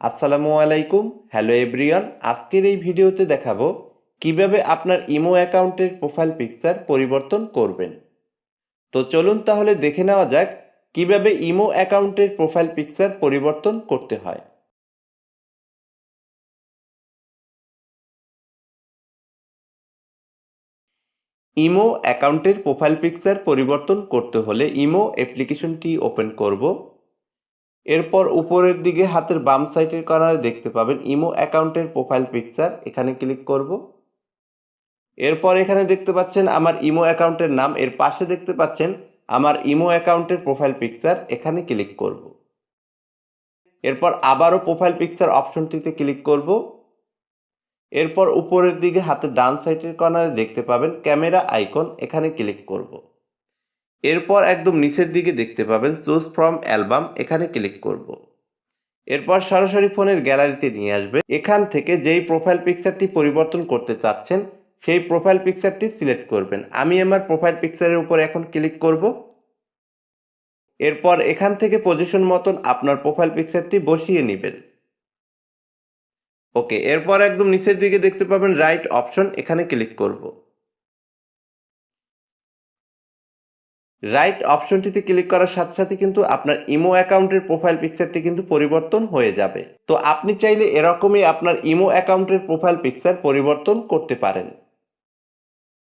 আসসালামু আলাইকুম। Hello everyone আজকের এই ভিডিওতে দেখাবো কীভাবে আপনার ইমো অ্যাকাউন্টের প্রোফাইল পিকচার পরিবর্তন করবেন। তো চলুন তাহলে দেখে নেওয়া যাক কীভাবে ইমো অ্যাকাউন্টের প্রোফাইল পিকচার পরিবর্তন করতে হয়। ইমো অ্যাকাউন্টের প্রোফাইল পিকচার পরিবর্তন করতে হলে ইমো অ্যাপ্লিকেশনটি ওপেন করব। এরপর উপরের দিকে হাতের বাম সাইডের কর্নারে দেখতে পাবেন ইমো অ্যাকাউন্টের প্রোফাইল পিকচার এখানে ক্লিক করব। এরপর এখানে দেখতে পাচ্ছেন আমার ইমো অ্যাকাউন্টের নাম, এর পাশে দেখতে পাচ্ছেন আমার ইমো অ্যাকাউন্টের প্রোফাইল পিকচার এখানে ক্লিক করব। এরপর আবারও প্রোফাইল পিকচার অপশনটিতে ক্লিক করব। এরপর উপরের দিকে হাতের ডান সাইডের কর্নারে দেখতে পাবেন ক্যামেরা আইকন এখানে ক্লিক করব। এরপর একদম নিচের দিকে দেখতে পাবেন চুজ ফ্রম অ্যালবাম, এখানে ক্লিক করব। এরপর সরাসরি ফোনের গ্যালারিতে নিয়ে আসবে। এখান থেকে যেই প্রোফাইল পিকচারটি পরিবর্তন করতে চাচ্ছেন, সেই প্রোফাইল পিকচারটি সিলেক্ট করবেন। আমি আমার প্রোফাইল পিকচারের উপর এখন ক্লিক করব। এরপর এখান থেকে পজিশন মতন আপনার প্রোফাইল পিকচারটি বসিয়ে নেবেন। ওকে, এরপর একদম নিচের দিকে দেখতে পাবেন রাইট অপশন, এখানে ক্লিক করব। রাইট অপশনটিতে ক্লিক করার সাথে সাথে কিন্তু আপনার ইমো অ্যাকাউন্টের প্রোফাইল পিকচারটি কিন্তু পরিবর্তন হয়ে যাবে। তো আপনি চাইলে এরকমই আপনার ইমো অ্যাকাউন্টের প্রোফাইল পিকচার পরিবর্তন করতে পারেন।